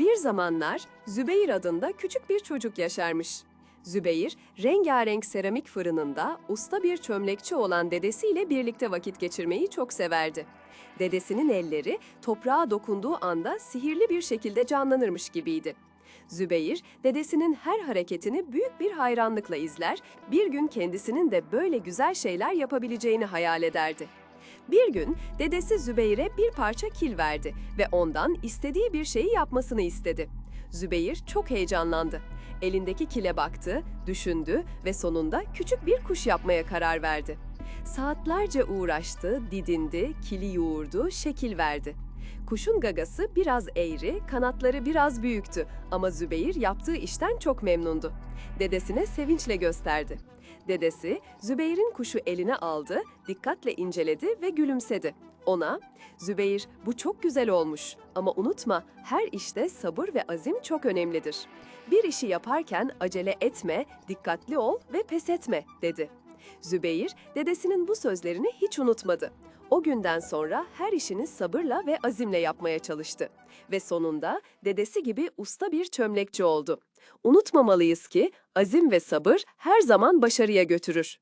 Bir zamanlar Zübeyir adında küçük bir çocuk yaşarmış. Zübeyir, rengarenk seramik fırınında usta bir çömlekçi olan dedesiyle birlikte vakit geçirmeyi çok severdi. Dedesinin elleri toprağa dokunduğu anda sihirli bir şekilde canlanırmış gibiydi. Zübeyir, dedesinin her hareketini büyük bir hayranlıkla izler, bir gün kendisinin de böyle güzel şeyler yapabileceğini hayal ederdi. Bir gün dedesi Zübeyir'e bir parça kil verdi ve ondan istediği bir şeyi yapmasını istedi. Zübeyir çok heyecanlandı. Elindeki kile baktı, düşündü ve sonunda küçük bir kuş yapmaya karar verdi. Saatlerce uğraştı, didindi, kili yoğurdu, şekil verdi. Kuşun gagası biraz eğri, kanatları biraz büyüktü ama Zübeyir yaptığı işten çok memnundu. Dedesine sevinçle gösterdi. Dedesi Zübeyir'in kuşu eline aldı, dikkatle inceledi ve gülümsedi. Ona, Zübeyir bu çok güzel olmuş ama unutma her işte sabır ve azim çok önemlidir. Bir işi yaparken acele etme, dikkatli ol ve pes etme dedi. Zübeyir dedesinin bu sözlerini hiç unutmadı. O günden sonra her işini sabırla ve azimle yapmaya çalıştı. Ve sonunda dedesi gibi usta bir çömlekçi oldu. Unutmamalıyız ki azim ve sabır her zaman başarıya götürür.